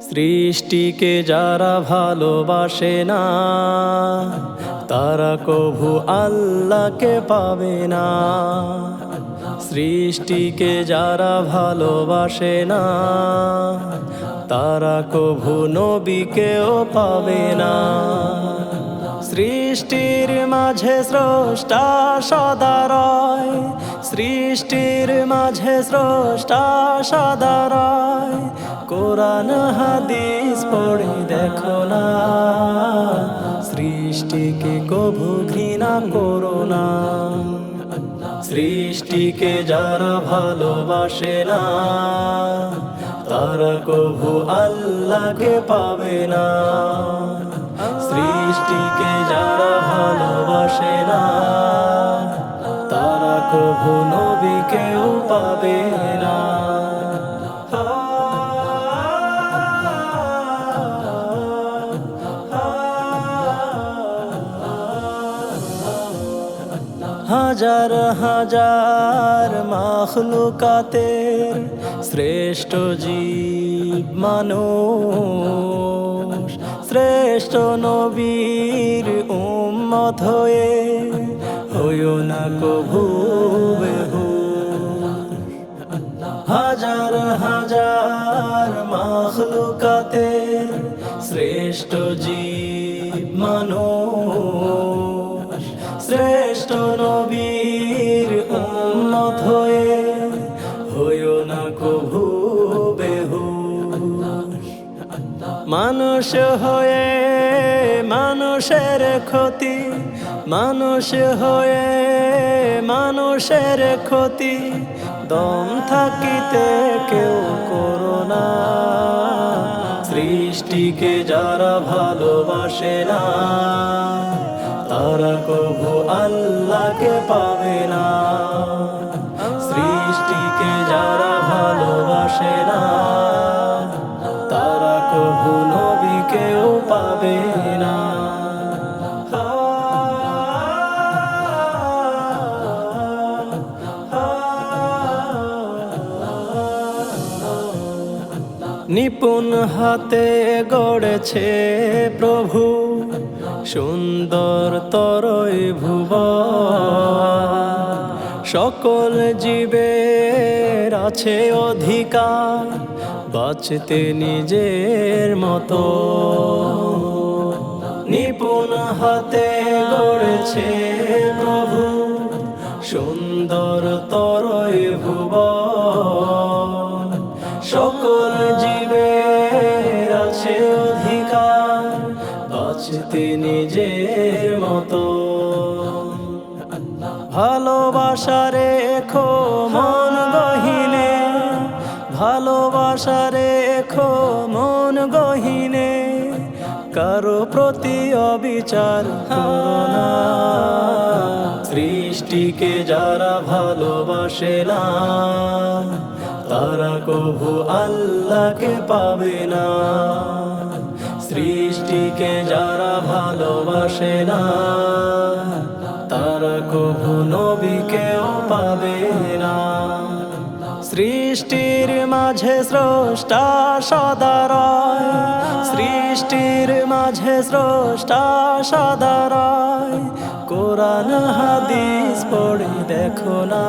সৃষ্টিকে যারা ভালোবাসে না, তারা কভু আল্লাহকে পাবে না। সৃষ্টিকে যারা ভালোবাসে না, তারা কভু নবীকেও পাবে না। সৃষ্টির মাঝে স্রষ্টা সদারয় সৃষ্টির মাঝে স্রষ্টা সদারয় কোরআন, হাদিস পড়ে দেখো না। সৃষ্টিকে কভু ঘৃণা করো না। সৃষ্টিকে যারা ভালোবাসে না, তারা কভু আল্লাহকে পাবে না। সৃষ্টিকে যারা ভালোবাসে না, তারা কভু নবীকেও পাবে না। হাজার হাজার মাখলুকাতের শ্রেষ্ঠ জীব মানুষ, শ্রেষ্ঠ নবীর উম্মত হয়ে হইও না কভু হাজার হাজার মাখলুকাতের শ্রেষ্ঠ জীব মানুষ শ্রেষ্ঠ নবীর উন্নত হয়ে, হইও না কভু বেহু। মানুষ হয়ে মানুষের ক্ষতি, মানুষ হয়ে মানুষের ক্ষতি, দম থাকিতে কেউ করো না। সৃষ্টিকে যারা ভালোবাসে না তারা কবু আল্লাহকে পাবে না। নিপুণ হাতে গড়েছে প্রভু, সুন্দর তরই ভুব সকল জীবের আছে অধিকার, বাঁচতে নিজের মতো। নিপুণ হাতে গড়েছে প্রভু, সুন্দর তরই সকল জীবের আছে অধিকার, বাঁচতে নিজের মতো। ভালোবাসা রেখো মন গহিনে, ভালোবাসা রেখো মন গহিনে। কারও প্রতি অবিচার সৃষ্টিকে যারা ভালোবাসে না, তারা কভু আল্লাহকে পাবে না। সৃষ্টিকে যারা ভালোবাসে না, তারা কভু নবীকেও পাবে না। সৃষ্টির মাঝে স্রষ্টা সদারয় সৃষ্টির মাঝে স্রষ্টা সদারয় কোরআন, হাদিস পড়ে দেখো না।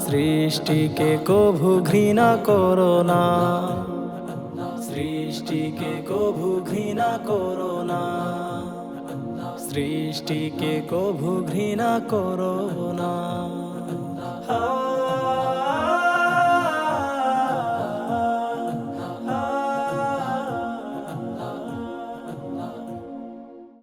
সৃষ্টিকে কভু ঘৃণা করো না। সৃষ্টিকে কভু ঘৃণা করো না। সৃষ্টিকে কভু ঘৃণা করো না।